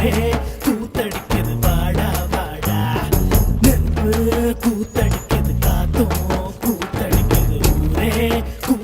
நெருப்புமே கூத்தடிக்குது வாடா வாடா. நெருப்பு கூத்தடிக்குது காத்தும் ஊரே கூ